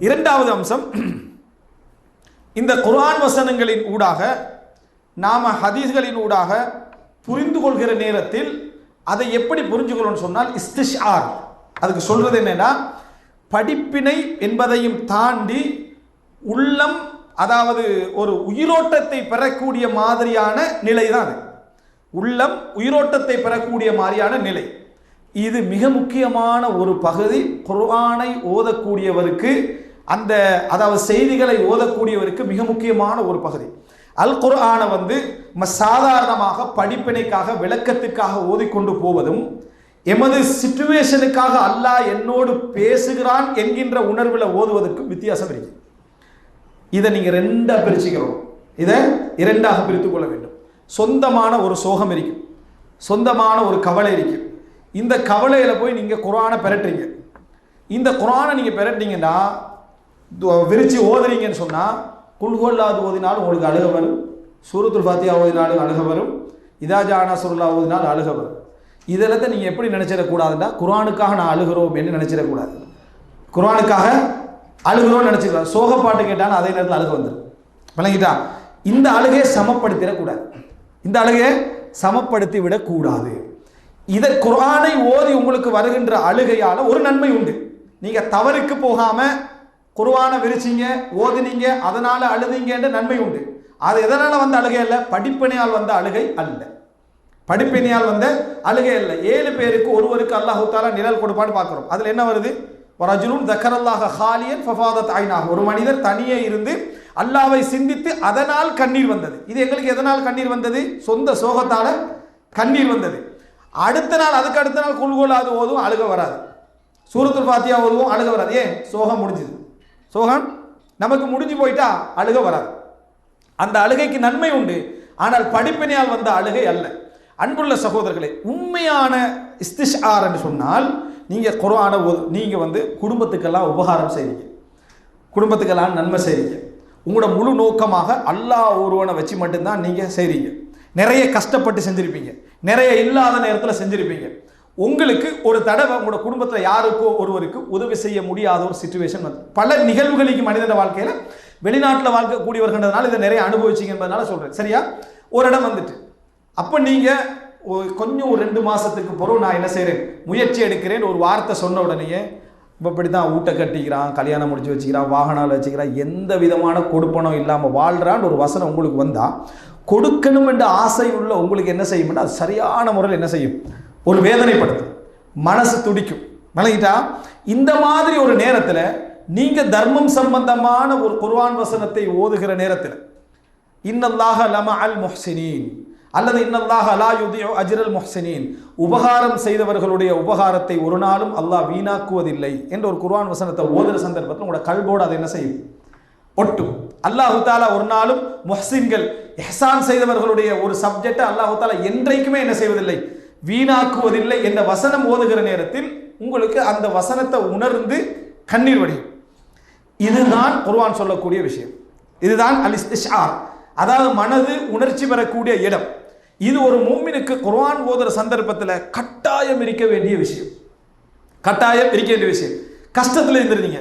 இரண்டாவது அம்சம் இந்த குர்ஆன் வசனங்களின் ஊடாக நாம ஹதீஸ்களின் ஊடாக புரிந்து கொள்கிற நேரத்தில் அதை எப்படி புரிஞ்சுக்கணும்னு சொன்னால் இஸ்திஷார் அதுக்கு சொல்றது என்னன்னா படிப்பினை என்பதையும் தாண்டி உள்ளம் அதாவது ஒரு உயிரோட்டத்தை பெறக்கூடிய மாதிரியான நிலை தான் அது. உள்ளம் உயிரோட்டத்தை பெறக்கூடிய மாதிரியான நிலை. இது மிக முக்கியமான ஒரு பகுதி. குர்ஆனை ஓதக்கூடியவருக்கு அந்த அதாவது செய்திகளை ஓதக்கூடியவருக்கு மிக முக்கியமான ஒரு பகுதி. அல் குர்ஆனை வந்து நம்ம சாதாரணமாக படிப்பினைக்காக விளக்கத்துக்காக ஓதிக்கொண்டு போவதும் எமது சிச்சுவேஷனுக்காக அல்லாஹ் என்னோடு பேசுகிறான் என்கின்ற உணர்வில் ஓதுவதற்கும் வித்தியாசம் இருக்கு. இதை நீங்கள் ரெண்டாக பிரிச்சுக்கிறோம் இதை இரண்டாக பிரித்து கொள்ள வேண்டும். சொந்தமான ஒரு சோகம் இருக்கும் சொந்தமான ஒரு கவலை இருக்கும் இந்த கவலையில் போய் நீங்கள் குரானை பெரட்டுறீங்க. இந்த குரானை நீங்கள் பெரட்டினீங்கன்னா விரித்து விரிச்சு ஓதுறீங்கன்னு சொன்னால் குல்கோல்லாது ஓதினாலும் உங்களுக்கு அழுக வரும். சூரத்துல் ஃபாத்தியா ஓதினாலும் அழுக வரும். இதாஜானா சுருல்லா ஓதினாலும் அழுக வரும். இதெல்லாம் நீங்கள் எப்படி நினச்சிடக்கூடாதுன்னா குரானுக்காக நான் அழுகிறோம் என்று நினச்சிடக்கூடாது. குரானுக்காக அழுகிறோம்னு நினச்சிக்கலாம் சோக பாட்டு கேட்டாலும் அதே நேரத்தில் அழுக வந்துடும் விளங்கிட்டா? இந்த அழுகையை சமப்படுத்திடக்கூடாது. இந்த அழுகையை சமப்படுத்தி விடக்கூடாது இதை குரானை ஓதி உங்களுக்கு வருகின்ற அழுகையால் ஒரு நன்மை உண்டு. நீங்கள் தவறுக்கு போகாமல் குருவான விரிச்சிங்க ஓதுனீங்க அதனால் அழுதீங்கன்ற நன்மை உண்டு. அது எதனால் வந்த அழுகை அல்ல? படிப்பினையால் வந்த அழுகை அல்ல. படிப்பினையால் வந்த அழுகை அல்ல. ஏழு பேருக்கு ஒருவருக்கு அல்லாஹு தாலா நிழல் கொடுப்பான்னு பார்க்குறோம். அதில் என்ன வருது? ரஜுலும் தக்கரல்லாக ஹாலியன் ஃபஃபாதத் ஐனாக ஒரு மனிதர் தனியே இருந்து அல்லாவை சிந்தித்து அதனால் கண்ணீர் வந்தது. இது எங்களுக்கு எதனால் கண்ணீர் வந்தது? சொந்த சோகத்தால் கண்ணீர் வந்தது. அடுத்த நாள் அதுக்கு அடுத்த நாள் குல்கோலாது ஓதும் அழுக வராது. சூரத்துல் பாத்தியா ஓதுவோம் அழுக வராது. ஏன்? சோகம் முடிஞ்சுது. சோகம் நமக்கு முடிஞ்சு போயிட்டா அழுக வராது. அந்த அழுகைக்கு நன்மை உண்டு. ஆனால் படிப்பினையால் வந்த அழுகை அல்ல. அன்புள்ள சகோதரர்களே உண்மையான இஸ்திஷ் என்று சொன்னால் நீங்கள் குரான நீங்கள் வந்து குடும்பத்துக்கெல்லாம் உபகாரம் செய்வீங்க குடும்பத்துக்கெல்லாம் நன்மை செய்றீங்க. உங்களோட முழு நோக்கமாக அல்லாஹ் ஒருவனை வச்சு மட்டும்தான் நீங்கள் செய்கிறீங்க நிறைய கஷ்டப்பட்டு செஞ்சுருப்பீங்க. நிறைய இல்லாத நேரத்தில் செஞ்சுருப்பீங்க. உங்களுக்கு ஒரு தடவை உங்களோட குடும்பத்தில் யாருக்கோ ஒருவருக்கு உதவி செய்ய முடியாத ஒரு சுச்சுவேஷன் வந்து பல நிகழ்வுகளுக்கு மனிதன வாழ்க்கையில் வெளிநாட்டில் வாழ்க்கை இதை நிறைய அனுபவிச்சிங்க என்பதனால சொல்கிறேன் சரியா? ஒரு இடம் வந்துட்டு. அப்போ நீங்கள் கொஞ்சம் ஒரு ரெண்டு மாதத்துக்கு பிறகு நான் என்ன செய்கிறேன் முயற்சி எடுக்கிறேன். ஒரு வார்த்தை சொன்ன உடனேயே இப்போ இப்படி தான் ஊட்ட கட்டிக்கிறான் கல்யாணம் முடிச்சு வச்சுக்கிறான் வாகனால் வச்சுக்கிறான் எந்த விதமான கொடுப்பனம் இல்லாமல் வாழ்கிறான்னு ஒரு வசனம் உங்களுக்கு வந்தால் கொடுக்கணும் என்ற ஆசை உள்ள உங்களுக்கு என்ன செய்யும்னா அது சரியான முறையில் என்ன செய்யும்? ஒரு வேதனைப்படுத்து மனசு துடிக்கும். விளங்கிட்டா? இந்த மாதிரி ஒரு நேரத்தில் நீங்கள் தர்மம் சம்பந்தமான ஒரு குர்வான் வசனத்தை ஓதுகிற நேரத்தில் இன்னல்லாக லம அல் முஹ்சினின் அல்லது இன்னல்லாக லா யுதியு அஜ்ரல் முஹ்சினீன் உபகாரம் செய்தவர்களுடைய உபகாரத்தை ஒரு நாளும் அல்லாஹ் வீணாக்குவதில்லை என்ற ஒரு குர்வான் வசனத்தை ஓதுகிற சந்தர்ப்பத்தில் உங்களோட கல்போடு அதை என்ன செய்யும்? ஒட்டும். அல்லாஹு தாலா ஒரு நாளும் முஹ்சின்கள் இஹ்சான் செய்தவர்களுடைய ஒரு சப்ஜெக்டை அல்லாஹு தாலா என்றைக்குமே என்ன செய்வதில்லை? வீணாக்குவதில்லை என்ற வசனம் ஓதுகிற நேரத்தில் உங்களுக்கு அந்த வசனத்தை உணர்ந்து கண்ணீர் வடியும் இதுதான் குர்வான் சொல்லக்கூடிய விஷயம். இதுதான் அல் இஸ்திஷார் அதாவது மனது உணர்ச்சி பெறக்கூடிய இடம். இது ஒரு மூமினுக்கு குர்வான் ஓதுகிற சந்தர்ப்பத்தில் கட்டாயம் இருக்க வேண்டிய விஷயம். கட்டாயம் இருக்க வேண்டிய விஷயம். கஷ்டத்தில் இருந்திருந்தீங்க.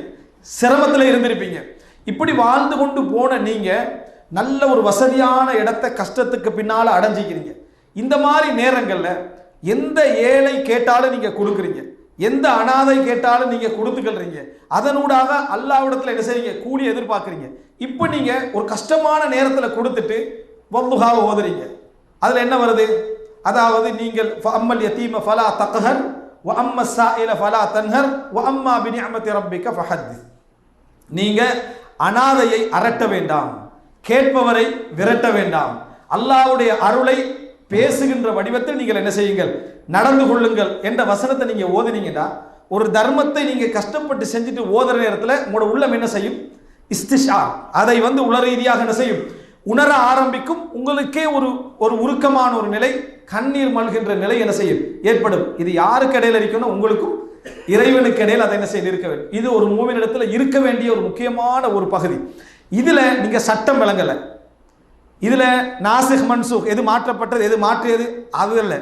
சிரமத்தில் இருந்திருப்பீங்க. இப்படி வாழ்ந்து கொண்டு போன நீங்கள் நல்ல ஒரு வசதியான இடத்த கஷ்டத்துக்கு பின்னால் அடைஞ்சிக்கிறீங்க. இந்த மாதிரி நேரங்களில் எந்த ஏழை கேட்டாலும் நீங்கள் கொடுக்குறீங்க. எந்த அனாதை கேட்டாலும் நீங்கள் கொடுத்துக்கல்றீங்க. அதனூடாக அல்லாவிடத்தில் என்ன செய்றீங்க? கூலி எதிர்பார்க்குறீங்க. இப்போ நீங்கள் ஒரு கஷ்டமான நேரத்தில் கொடுத்துட்டு வல்லுகாவை ஓதுறீங்க. அதில் என்ன வருது? அதாவது நீங்கள் அம்மல் யத்தீம ஃபலா தக்கஹர் வ அம்ம சாயில ஃபலா தன்ஹர் வ அம்மா பினிஅமத்தி ரப்பிக்க ஃபஹத். நீங்கள் அனாதையை அரட்ட வேண்டாம். கேட்பவரை விரட்ட வேண்டாம். அல்லாஹ்வுடைய அருளை பேசுகின்ற வடிவத்தில் நீங்கள் என்ன செய்யுங்கள்? நடந்து கொள்ளுங்கள் என்ற வசனத்தை நீங்க ஓதுனீங்கன்னா ஒரு தர்மத்தை நீங்க கஷ்டப்பட்டு செஞ்சுட்டு ஓதுற நேரத்தில் உங்களோட உள்ளம் என்ன செய்யும்? இஸ்திஷா அதை வந்து உள ரீதியாக என்ன செய்யும்? உணர ஆரம்பிக்கும். உங்களுக்கே ஒரு ஒரு உருக்கமான ஒரு நிலை கண்ணீர் மல்கின்ற நிலை என்ன செய்யும்? ஏற்படும். இது யாருக்கு இடையில இருக்குன்னா உங்களுக்கும் இறைவனுக்கு இடையில் அதை என்ன செய்து இருக்க வேண்டும். இது ஒரு மூவினிடத்துல இருக்க வேண்டிய ஒரு முக்கியமான ஒரு பகுதி. இதுல நீங்க சட்டம் விளங்கலை. இதில் நாசிக் மன்சூக் எது மாற்றப்பட்டது எது மாற்றியது? அது அல்ல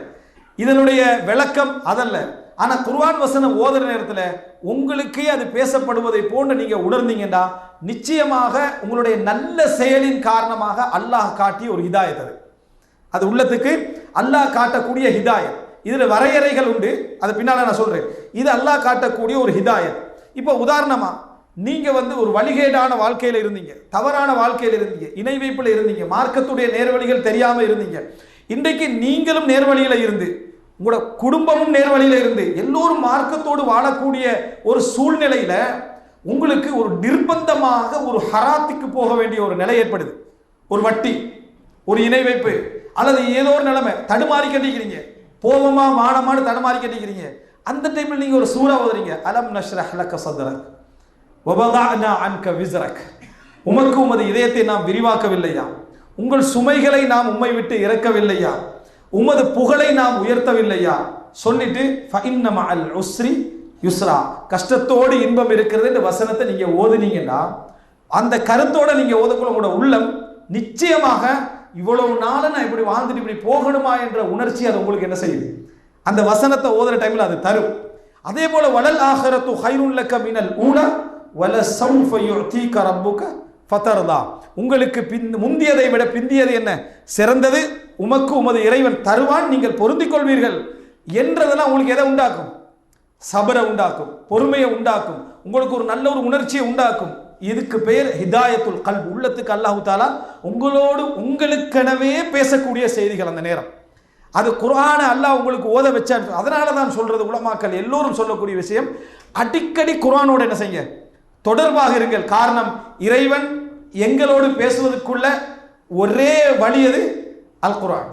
இதனுடைய விளக்கம் அதல்ல. ஆனால் குர்வான் வசனம் ஓதுற நேரத்தில் உங்களுக்கே அது பேசப்படுவதை போன்று நீங்கள் உணர்ந்தீங்கன்னா நிச்சயமாக உங்களுடைய நல்ல செயலின் காரணமாக அல்லாஹ் காட்டிய ஒரு ஹிதாயத் அது. அது உள்ளத்துக்கு அல்லாஹ் காட்டக்கூடிய ஹிதாயத். இதில் வரையறைகள் உண்டு. அது பின்னால் நான் சொல்கிறேன் இது அல்லாஹ் காட்டக்கூடிய ஒரு ஹிதாயத். இப்போ உதாரணமாக நீங்க வந்து ஒரு வழிகேடான வாழ்க்கையில இருந்தீங்க. தவறான வாழ்க்கையில இருந்தீங்க. இணை வைப்பில் இருந்தீங்க. மார்க்கத்துடைய நேர்வழிகள் தெரியாம இருந்தீங்க. இன்றைக்கு நீங்களும் நேர்வழியில இருந்து உங்களோட குடும்பமும் நேர்வழியில இருந்து எல்லோரும் மார்க்கத்தோடு வாழக்கூடிய ஒரு சூழ்நிலையில உங்களுக்கு ஒரு நிர்பந்தமாக ஒரு ஹராத்துக்கு போக வேண்டிய ஒரு நிலை ஏற்படுது. ஒரு வட்டி ஒரு இணை வைப்பு அல்லது ஏதோ ஒரு நிலைமை தடுமாறி கட்டிக்கிறீங்க. போவமா மானமானு தடுமாறி கட்டிக்கிறீங்க. அந்த டைம்ல நீங்க ஒரு சூறா ஓதுறீங்க அலம் நஷ்ரஹ் லக்க சத்ரக். வபதானா அன்க விசரக் உமக்கு உமது இதயத்தை நாம் விரிவாக்கவில்லையா? உங்கள் சுமைகளை நாம் உம்மை விட்டு இறக்கவில்லையா? உமது புகழை நாம் உயர்த்தவில்லையா? சொல்லிட்டு ஃபஇன்ன அல் உஸ்ரி யுஸ்ரா. கஷ்டத்தோடு இன்பம் இருக்கிறது இந்த வசனத்தை நீங்க ஓதுனீங்கன்னா அந்த கருத்தோட நீங்க ஓதக்குள்ள உங்களோட உள்ளம் நிச்சயமாக இவ்வளவு நாள நான் இப்படி வாழ்ந்துட்டு இப்படி போகணுமா என்ற உணர்ச்சி அது உங்களுக்கு என்ன செய்யுது அந்த வசனத்தை ஓதுற டைம்ல அது தரும். அதே போல வடல் ஆகரத்து ஹைருன் லக்க மினல் ஊன வல சௌஃப ரப்புக ஃபதர்தா. உங்களுக்கு பின் முந்தியதை விட பிந்தியது என்ன? சிறந்தது உமக்கு உமது இறைவன் தருவான் நீங்கள் பொருந்திக் கொள்வீர்கள் என்றதெல்லாம் உங்களுக்கு எதை உண்டாக்கும்? சபரை உண்டாக்கும் பொறுமையை உண்டாக்கும் உங்களுக்கு ஒரு நல்ல ஒரு உணர்ச்சியை உண்டாக்கும். இதுக்கு பெயர் ஹிதாயத்துல் கல்ப். உள்ளத்துக்கு அல்லாஹு தாலா உங்களோடு உங்களுக்கெனவே பேசக்கூடிய செய்திகள் அந்த நேரம். அது குரான அல்லாஹ் உங்களுக்கு ஓத வச்சா அதனால தான் சொல்றது உலமாக்கள் எல்லோரும் சொல்லக்கூடிய விஷயம். அடிக்கடி குரானோட என்ன செய்யுங்க? தொடர்பாக இருங்கள். காரணம் இறைவன் எங்களோடு பேசுவதற்குள்ள ஒரே வழி அது அல் குரான்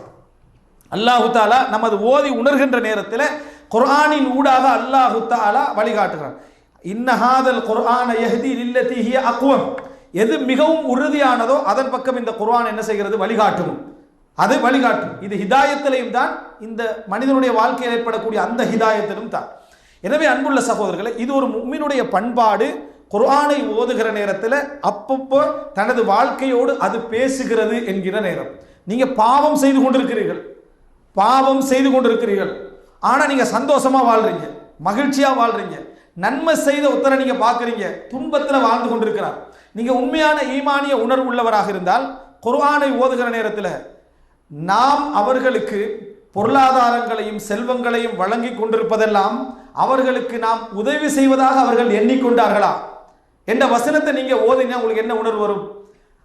அல்லாஹு தாலா நமது ஓதி உணர்கின்ற நேரத்தில் குர்ஆனின் ஊடாக அல்லாஹு தாலா வழிகாட்டுகிறான். இன்னஹாதல் குர்ஆன எஹதி லில்லதி அக்குவம் எது மிகவும் உறுதியானதோ அதன் பக்கம் இந்த குர்ஆன் என்ன செய்கிறது? வழிகாட்டும் அது வழிகாட்டும். இது ஹிதாயத்திலையும் தான் இந்த மனிதனுடைய வாழ்க்கையில் ஏற்படக்கூடிய அந்த ஹிதாயத்திலும் தான். எனவே அன்புள்ள சகோதரர்களே இது ஒரு முக்மினுடைய பண்பாடு. குர்ஆனை ஓதுகிற நேரத்தில் அப்பப்போ தனது வாழ்க்கையோடு அது பேசுகிறது என்கிற நேரம். நீங்கள் பாவம் செய்து கொண்டிருக்கிறீர்கள். பாவம் செய்து கொண்டிருக்கிறீர்கள். ஆனால் நீங்கள் சந்தோஷமாக வாழ்றீங்க. மகிழ்ச்சியாக வாழ்றீங்க. நன்மை செய்த உத்தர நீங்கள் பார்க்குறீங்க. துன்பத்தில் வாழ்ந்து கொண்டிருக்கிறார். நீங்கள் உண்மையான ஈமானிய உணர்வு உள்ளவராக இருந்தால் குர்ஆனை ஓதுகிற நேரத்தில் நாம் அவர்களுக்கு பொருளாதாரங்களையும் செல்வங்களையும் வழங்கி கொண்டிருப்பதெல்லாம் அவர்களுக்கு நாம் உதவி செய்வதாக அவர்கள் எண்ணிக்கொண்டார்களா? என்ற வசனத்தை நீங்க ஓதினா உங்களுக்கு என்ன உணர்வு வரும்?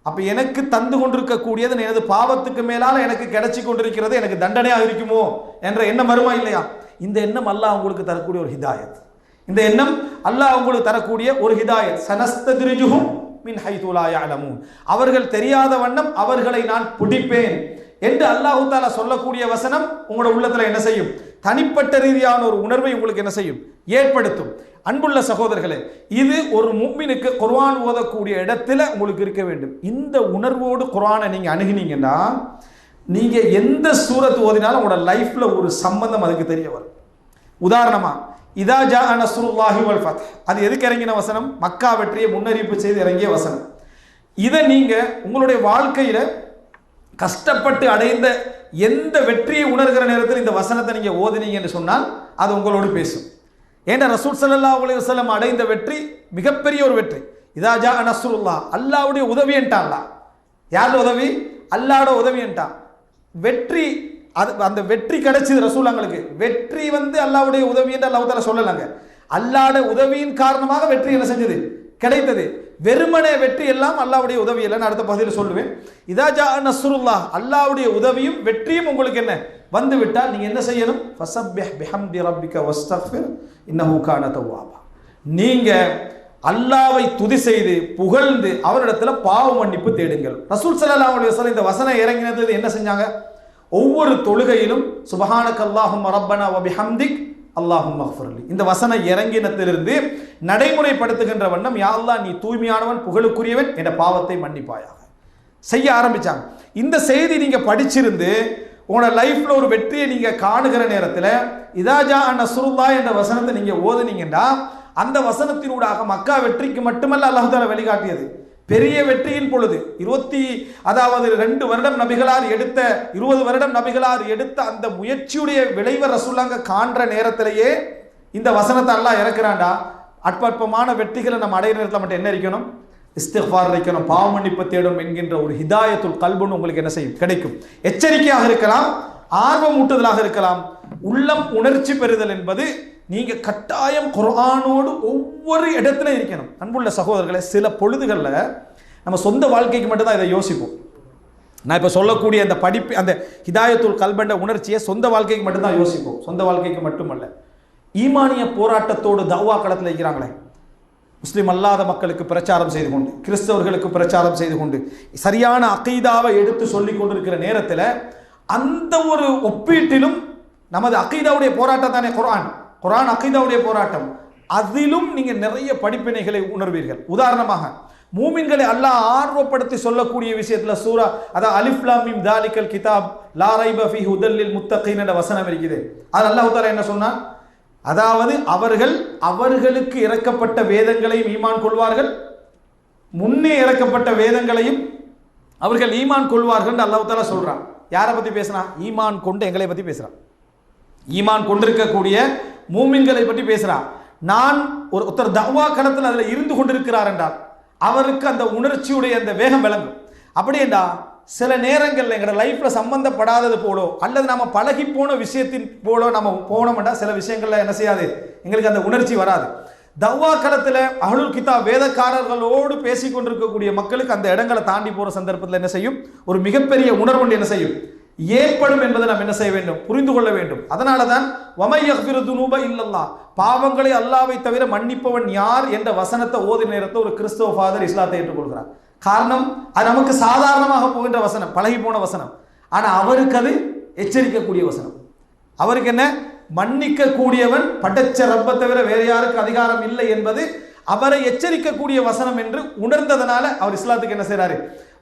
அப்ப எனக்கு தந்து கொண்டிருக்கக்கூடியது எனது பாவத்துக்கு மேலால எனக்கு கிடைச்சி கொண்டிருக்கிறது எனக்கு தண்டனையாக இருக்குமோ என்ற எண்ணம் வருமா இல்லையா? இந்த எண்ணம் அல்லாஹ் உங்களுக்கு தரக்கூடிய ஒரு ஹிதாயத். இந்த எண்ணம் அல்லாஹ் உங்களுக்கு தரக்கூடிய ஒரு ஹிதாயத். சனஸ்ததிரிஜுஹும் மின் ஹைதுலா அவர்கள் தெரியாத வண்ணம் அவர்களை நான் பிடிப்பேன் என்று அல்லாஹு தாலா சொல்லக்கூடிய வசனம் உங்களோட உள்ளத்துல என்ன செய்யும்? தனிப்பட்ட ரீதியான ஒரு உணர்வை உங்களுக்கு என்ன செய்யும்? ஏற்படுத்தும். அன்புள்ள சகோதரர்களே இது ஒரு மும்மினுக்கு குர்வான் ஓதக்கூடிய இடத்துல உங்களுக்கு இருக்க வேண்டும். இந்த உணர்வோடு குர்வானை நீங்கள் அணுகினீங்கன்னா நீங்கள் எந்த சூரத்து ஓதினாலும் உங்களோட லைஃப்பில் ஒரு சம்பந்தம் அதுக்கு தெரிய வரும். உதாரணமாக இதா ஜா நசுருல்லாஹி வல் ஃபத். அது எதுக்கு இறங்கின வசனம்? மக்கா வெற்றியை முன்னறிவிப்பு செய்து இறங்கிய வசனம். இதை நீங்கள் உங்களுடைய வாழ்க்கையில் கஷ்டப்பட்டு அடைந்த எந்த வெற்றியை உணர்கிற நேரத்தில் இந்த வசனத்தை நீங்கள் ஓதுனீங்கன்னு சொன்னால் அது உங்களோடு பேசும். ஏன்னா ரசூல் சல்லா அலைஹி வஸல்லம் அடைந்த வெற்றி? மிகப்பெரிய ஒரு வெற்றி. இதா ஜா அல்லாவுடைய உதவி என்றான்லா யார் உதவி? அல்லாட உதவி என்றான் வெற்றி அது அந்த வெற்றி கிடைச்சது ரசூலாங்களுக்கு வெற்றி வந்து அல்லாவுடைய உதவி என்று அல்லாஹ் சொல்லலாங்க. அல்லாட உதவியின் காரணமாக வெற்றி என்ன செஞ்சது? கிடைத்தது. வெறுமனே வெற்றி எல்லாம் அல்லாவுடைய உதவி இல்லைன்னு நான் அடுத்த பகுதியில் சொல்லுவேன். இதா ஜா அல்லாவுடைய உதவியும் வெற்றியும் உங்களுக்கு என்ன? வந்து விட்டால் நீங்க என்ன செய்யணும்? ஃபசப்பிஹ் பிஹம்தி ரப்பிக வஸ்தஃபிர் இன்னஹு கான தவ்வாபா நீங்க அல்லாவை துதி செய்து புகழ்ந்து அவரிடத்துல பாவ மன்னிப்பு தேடுங்கள். ரசூல் சல்லா அலி வசலம் இந்த வசனம் இறங்கினது என்ன செஞ்சாங்க? ஒவ்வொரு தொழுகையிலும் சுபஹானக அல்லாஹும் ரப்பனா வபிஹம்திக் அல்லாஹும் மஹ்ஃபர்லி இந்த வசனம் இறங்கினத்திலிருந்து நடைமுறைப்படுத்துகின்ற வண்ணம் யா அல்லா நீ தூய்மையானவன் புகழுக்குரியவன் என்ற பாவத்தை மன்னிப்பாயாக. செய்ய ஆரம்பிச்சாங்க. இந்த செய்தி நீங்க படிச்சிருந்து உங்களோட லைஃப்ல ஒரு வெற்றியை நீங்க காணுகிற நேரத்தில் இதாஜா நசுருல்லா என்ற வசனத்தை நீங்க ஓதுனீங்கன்னா அந்த வசனத்தினூடாக மக்கா வெற்றிக்கு மட்டுமல்ல அல்லாஹால வழிகாட்டியது. பெரிய வெற்றியின் பொழுது இருபத்தி அதாவது ரெண்டு வருடம் நபிகளார் எடுத்த இருபது வருடம் நபிகளார் எடுத்த அந்த முயற்சியுடைய விளைவை ரசூலாங்க காண்ற நேரத்திலேயே இந்த வசனத்தை எல்லாம் இறக்குறான்டா. அற்பற்பமான வெற்றிகளை நம்ம அடைய நேரத்தில் மட்டும் என்ன இருக்கணும் இஸ்திஃபார் வைக்கணும் பாவமன்னிப்பு தேடும் என்கின்ற ஒரு ஹிதாயத்துல் கல்புன்னு உங்களுக்கு என்ன செய்யும்? கிடைக்கும். எச்சரிக்கையாக இருக்கலாம் ஆர்வம் ஊட்டுதலாக இருக்கலாம். உள்ளம் உணர்ச்சி பெறுதல் என்பது நீங்க கட்டாயம் குரானோடு ஒவ்வொரு இடத்துல இருக்கணும். அன்புள்ள சகோதரர்களை சில பொழுதுகளில் நம்ம சொந்த வாழ்க்கைக்கு மட்டும்தான் இதை யோசிப்போம். நான் இப்போ சொல்லக்கூடிய அந்த படிப்பு அந்த ஹிதாயத்துல் கல்பண்ட உணர்ச்சியை சொந்த வாழ்க்கைக்கு மட்டும்தான் யோசிப்போம். சொந்த வாழ்க்கைக்கு மட்டுமல்ல ஈமானிய போராட்டத்தோடு தவ்வா களத்தில் இருக்கிறாங்களே முஸ்லீம் அல்லாத மக்களுக்கு பிரச்சாரம் செய்து கொண்டு கிறிஸ்தவர்களுக்கு பிரச்சாரம் செய்து கொண்டு சரியான அகைதாவை எடுத்து சொல்லி கொண்டிருக்கிற நேரத்தில் அந்த ஒரு ஒப்பீட்டிலும் நமது அகைதாவுடைய போராட்டம் தானே குரான் குரான் அகைதாவுடைய போராட்டம். அதிலும் நீங்கள் நிறைய படிப்பினைகளை உணர்வீர்கள். உதாரணமாக மூமின்களை அல்லாஹ் ஆர்வப்படுத்தி சொல்லக்கூடிய விஷயத்தில் சூரா அதான் அலிஃப்லாமிம் தாலிக்கல் கிதாப் லாரைபி ஹுதல்லில் முத்தகீன் என்ற வசனம் இருக்குது. அது அல்லாஹ் என்ன சொன்னான்? அதாவது அவர்கள் அவர்களுக்கு இறக்கப்பட்ட வேதங்களையும் ஈமான் கொள்வார்கள். முன்னே இறக்கப்பட்ட வேதங்களையும் அவர்கள் ஈமான் கொள்வார்கள் அல்லாஹ் தாலா சொல்றான். யாரை பத்தி பேசுறான்? ஈமான் கொண்டு எங்களை பத்தி பேசுறான். ஈமான் கொண்டிருக்கக்கூடிய மூமின்களை பற்றி பேசுறான். நான் ஒரு ஒருத்தர் தவா களத்தில் அதில் இருந்து கொண்டிருக்கிறார் என்றால் அவருக்கு அந்த உணர்ச்சியுடைய அந்த வேகம் விளங்கும். அப்படியேண்டா சில நேரங்களில் எங்களோட லைஃப்பில் சம்மந்தப்படாதது போலோ அல்லது நம்ம பழகி போன விஷயத்தின் போலோ நம்ம போனோம்னா சில விஷயங்களில் என்ன செய்யாது? எங்களுக்கு அந்த உணர்ச்சி வராது. தவ்வா களத்தில் அஹ்லுல் கிதா வேதக்காரர்களோடு பேசி கொண்டிருக்கக்கூடிய மக்களுக்கு அந்த இடங்களை தாண்டி போகிற சந்தர்ப்பத்தில் என்ன செய்யும்? ஒரு மிகப்பெரிய உணர்வு என்ன செய்யும்? ஏற்படும் என்பதை நாம் என்ன செய்ய வேண்டும்? புரிந்து கொள்ள வேண்டும். அதனால தான் வமையஃபிருதுனூப இல்லல்லா. பாவங்களை அல்லாவை தவிர மன்னிப்பவன் யார் என்ற வசனத்தை ஓதி நேரத்தை ஒரு கிறிஸ்தவ ஃபாதர் இஸ்லாத்தை ஏற்றுக்கொள்கிறார். காரணம் அது நமக்கு சாதாரணமாக போகின்ற வசனம் பழகி போன வசனம். ஆனால் அவருக்கு அது எச்சரிக்கக்கூடிய வசனம். அவருக்கு என்ன? மன்னிக்கக்கூடியவன் படைச்ச ரப்பை தவிர வேறு யாருக்கு அதிகாரம் இல்லை என்பது அவரை எச்சரிக்கக்கூடிய வசனம் என்று உணர்ந்ததனால அவர் இஸ்லாத்துக்கு என்ன செய்கிறாரு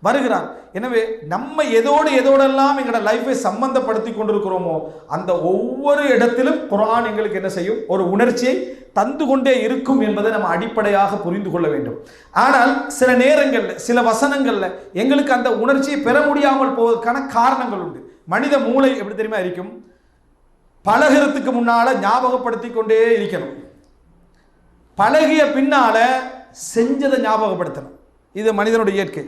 வருகிறார். எனவே நம்ம எதோடு எதோடெல்லாம் எங்களோட லைஃபை சம்பந்தப்படுத்தி கொண்டிருக்கிறோமோ அந்த ஒவ்வொரு இடத்திலும் குரான் எங்களுக்கு என்ன செய்யும்? ஒரு உணர்ச்சியை தந்து கொண்டே இருக்கும் என்பதை நம்ம அடிப்படையாக புரிந்து கொள்ள வேண்டும். ஆனால் சில நேரங்களில் சில வசனங்களில் எங்களுக்கு அந்த உணர்ச்சியை பெற முடியாமல் போவதற்கான காரணங்கள் உண்டு. மனித மூளை எப்படி தெரியுமா இருக்கும்? பழகிறதுக்கு முன்னால ஞாபகப்படுத்தி கொண்டே இருக்கணும். பழகிய பின்னால செஞ்சதை ஞாபகப்படுத்தணும். இது மனிதனுடைய இயற்கை.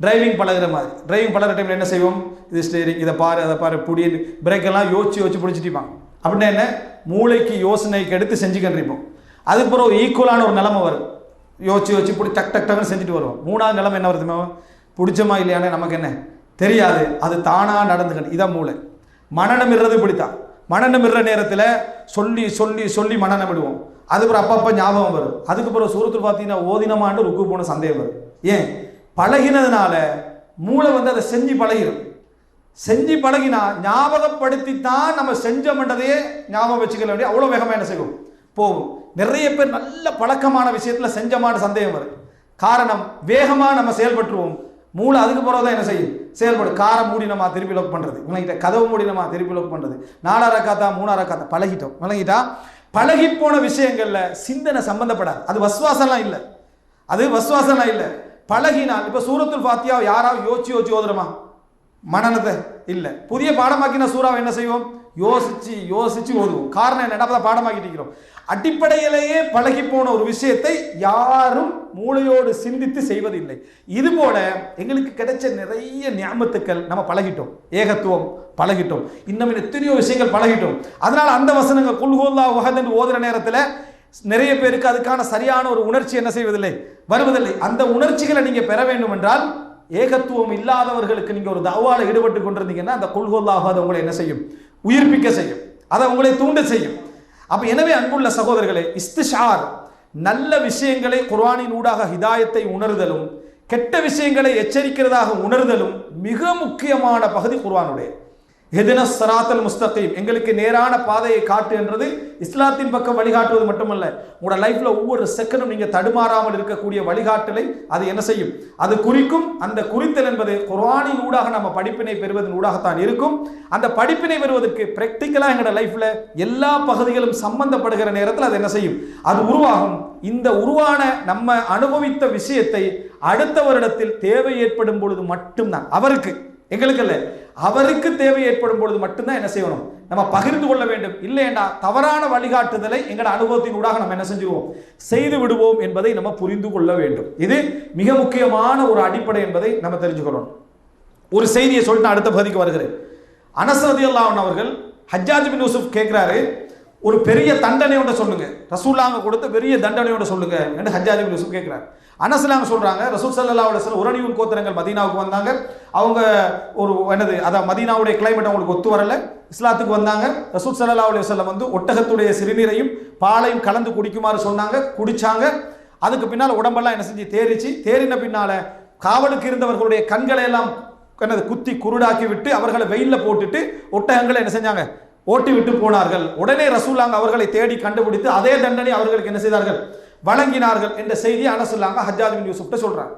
டிரைவிங் பழகுற மாதிரி. டிரைவிங் பழகுற டைமில் என்ன செய்வோம்? இது ஸ்டேரிங் இதை பாரு அதை பாரு புடி பிரேக்கெல்லாம் யோசிச்சு யோசிச்சு பிடிச்சிட்டிப்பாங்க அப்படின்னா என்ன? மூளைக்கு யோசனைக்கு எடுத்து செஞ்சு கண்டிப்போம். அதுக்கப்புறம் ஒரு ஈக்குவலான ஒரு நிலமை வரும். யோசிச்சு யோசிச்சு பிடி டக் டக் டக்குன்னு செஞ்சுட்டு வருவோம். மூணாவது நிலமை என்ன வருதுமே பிடிச்சமா இல்லையானே நமக்கு என்ன? தெரியாது. அது தானாக நடந்துக்கணும். இதான் மூளை. மனநம் இடுறது இப்படித்தான். மனநம் இடுற நேரத்தில் சொல்லி சொல்லி சொல்லி மனநம் விடுவோம் அதுக்கப்புறம் அப்பப்போ ஞாபகம் வரும். அதுக்கப்புறம் சூரத்தில் பார்த்தீங்கன்னா ஓதினமாண்டு ருக்கு போன சந்தேகம் வரும். ஏன்? பழகினதுனால மூளை வந்து அதை செஞ்சு பழகிடும் செஞ்சு பழகினா ஞாபகப்படுத்தித்தான் நம்ம செஞ்சோம்ன்றதையே ஞாபகம் வச்சுக்க வேண்டிய அவ்வளோ வேகமாக என்ன செய்வோம்? போகும். நிறைய பேர் நல்ல பழக்கமான விஷயத்தில் செஞ்சமான சந்தேகம் வரும். காரணம் வேகமாக நம்ம செயல்பட்டுருவோம். மூளை அதுக்கு பிறகு தான் என்ன செய்யும்? செயல்படும். காரம் மூடினமா திருப்பி லோக் பண்ணுறது விளங்கிட்ட கதவு மூடினமா திருப்பி லோக் பண்ணுறது நாலாயிரம் ரக்காத்தா மூணாயிரம் ரக்காத்தா பழகிட்டோம். விளங்கிட்டா? பழகி போன விஷயங்களில் சிந்தனை சம்மந்தப்படாது அது வசுவாசம்லாம் இல்லை. அது வசுவாசம்லாம் இல்லை. பழகினால் இப்போ சூரத்துல் ஃபாத்தியா யாராவது யோசிச்சு யோசிச்சு ஓதுறமா? மனநத்தை இல்லை. புதிய பாடமாக்கின சூறாவை என்ன செய்வோம்? யோசிச்சு யோசிச்சு ஓதுவோம். காரணம் என்ன தான் பாடமாக்கிட்டு இருக்கிறோம். அடிப்படையிலேயே பழகி போன ஒரு விஷயத்தை யாரும் மூளையோடு சிந்தித்து செய்வதில்லை. இது போல எங்களுக்கு கிடைச்ச நிறைய ஞாபகத்துக்கள் நம்ம பழகிட்டோம். ஏகத்துவம் பழகிட்டோம். இன்னும் எத்தனையோ விஷயங்கள் பழகிட்டோம். அதனால அந்த வசனங்கள் குல்ஹோல்லா உஹத் என்று ஓதுற நேரத்தில் நிறைய பேருக்கு அதுக்கான சரியான ஒரு உணர்ச்சி என்ன செய்வதில்லை? வருவதில்லை. அந்த உணர்ச்சிகளை நீங்கள் பெற வேண்டும் என்றால் ஏகத்துவம் இல்லாதவர்களுக்கு நீங்க ஒரு தவால ஈடுபட்டு கொண்டிருந்தீங்கன்னா அந்த கொள்கொல்லாக அதை உங்களை என்ன செய்யும்? உயிர்ப்பிக்க செய்யும். அதை உங்களை தூண்ட செய்யும். அப்போ எனவே அன்புள்ள சகோதரர்களே இஸ்திஷார் நல்ல விஷயங்களை குர்வானின் ஊடாக ஹிதாயத்தை உணர்தலும் கெட்ட விஷயங்களை எச்சரிக்கிறதாக உணர்தலும் மிக முக்கியமான பகுதி குர்வானுடைய எதின சராத்தல் முஸ்தகீம். எங்களுக்கு நேரான பாதையை காட்டு என்றது இஸ்லாத்தின் பக்கம் வழிகாட்டுவது மட்டுமல்ல. உங்களோட லைஃப்ல ஒவ்வொரு செகண்டும் நீங்க தடுமாறாமல் இருக்கக்கூடிய வழிகாட்டலை அது என்ன செய்யும்? அது குறிக்கும். அந்த குறித்தல் என்பது குர்ஆனின் ஊடாக நம்ம படிப்பினை பெறுவதன் ஊடாகத்தான் இருக்கும். அந்த படிப்பினை பெறுவதற்கு பிராக்டிக்கலா எங்களோட லைஃப்ல எல்லா பகுதிகளும் சம்பந்தப்படுகிற நேரத்தில் அது என்ன செய்யும்? அது உருவாகும். இந்த உருவான நம்ம அனுபவித்த விஷயத்தை அடுத்த வருடத்தில் தேவை ஏற்படும் பொழுது மட்டும்தான். அவருக்கு எங்களுக்கு இல்லை அவருக்கு தேவை ஏற்படும் பொழுது மட்டும்தான் என்ன செய்யணும்? நம்ம பகிர்ந்து கொள்ள வேண்டும். இல்லையண்டா தவறான வழிகாட்டுதலை எங்களோட அனுபவத்தின் ஊடாக நம்ம என்ன செஞ்சுருவோம்? செய்து விடுவோம் என்பதை நம்ம புரிந்து கொள்ள வேண்டும். இது மிக முக்கியமான ஒரு அடிப்படை என்பதை நம்ம தெரிஞ்சுக்கிறோம் ஒரு செய்தியை சொல்லிட்டு அடுத்த பகுதிக்கு வருகிறேன். அனஸ் அல்லாவன் அவர்கள் ஹஜ்ஜாஜ் பின் யூசுப் கேட்கிறாரு ஒரு பெரிய தண்டனையோட சொல்லுங்க. ரசூல்லாங்க கொடுத்த பெரிய தண்டனையோட சொல்லுங்க. என்று ஹஜ்ஜாஜ் பின் யூசுப் கேட்கிறார். அனஸ்லாங்க சொல்றாங்க. ரசூல் சல்லா அலுவலம் உரணியூன் கோத்திரங்கள் மதீனாவுக்கு வந்தாங்க. அவங்க ஒரு என்னது அதான் மதீனாவுடைய கிளைமேட் அவங்களுக்கு ஒத்து வரல. இஸ்லாத்துக்கு வந்தாங்க. ரசூல் சல்லா அலுவலம் வந்து ஒட்டகத்துடைய சிறுநீரையும் பாலையும் கலந்து குடிக்குமாறு சொன்னாங்க. குடிச்சாங்க. அதுக்கு பின்னால் உடம்பெல்லாம் என்ன செஞ்சு தேறிச்சு. தேறின பின்னால காவலுக்கு இருந்தவர்களுடைய கண்களை எல்லாம் என்னது குத்தி குருடாக்கி விட்டு அவர்களை வெயிலில் போட்டுட்டு ஒட்டகங்களை என்ன செஞ்சாங்க ஓட்டி விட்டு போனார்கள். உடனே ரசூலாங்க அவர்களை தேடி கண்டுபிடித்து அதே தண்டனை அவர்களுக்கு என்ன செய்தார்கள்? வழங்கினார்கள் என்ற செய்தி அனசுல்லாங்க ஹஜ்ஜாஜ் பின் யூசுப்ட்ட சொல்றாங்க.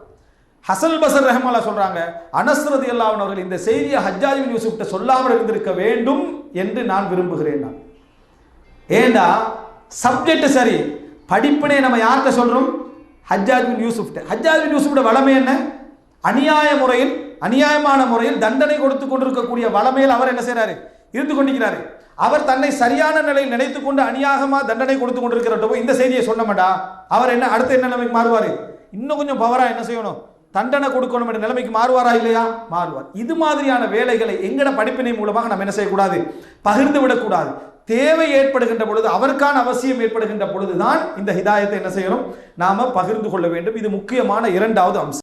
ஹசல் பசர் ரஹமாலா சொல்றாங்க அனஸ்ரதி அல்லாவன் அவர்கள் இந்த செய்தியை ஹஜ்ஜாஜ் பின் யூசுப்ட்ட சொல்லாமல் இருந்திருக்க வேண்டும் என்று நான் விரும்புகிறேன் நான். ஏண்டா சப்ஜெக்ட் சரி படிப்பினை நம்ம யார்கிட்ட சொல்றோம்? ஹஜ்ஜாஜ் பின் யூசுப்ட்ட ஹஜ்ஜாஜ் பின் யூசுப்ட வளமை என்ன? அநியாய முறையில் அநியாயமான முறையில் தண்டனை கொடுத்து கொண்டிருக்கக்கூடிய வளமையில் அவர் என்ன செய்கிறாரு இருந்து கொண்டிருக்கிறாரு. அவர் தன்னை சரியான நிலையில் நினைத்துக் கொண்டு அநியாகமா தண்டனை கொடுத்து கொண்டிருக்கிறப்போ இந்த செய்தியை சொன்னமாடா அவர் என்ன அடுத்த என்ன நிலைமைக்கு மாறுவார்? இன்னும் கொஞ்சம் பவரா என்ன செய்யணும்? தண்டனை கொடுக்கணும் என்ற நிலைமைக்கு மாறுவாரா இல்லையா? மாறுவார். இது மாதிரியான வேலைகளை எங்கட படிப்பினை மூலமாக நம்ம என்ன செய்யக்கூடாது? பகிர்ந்து விடக்கூடாது. தேவை ஏற்படுகின்ற பொழுது அவருக்கான அவசியம் ஏற்படுகின்ற பொழுதுதான் இந்த ஹிதாயத்தை என்ன செய்யணும்? நாம பகிர்ந்து கொள்ள வேண்டும். இது முக்கியமான இரண்டாவது அம்சம்.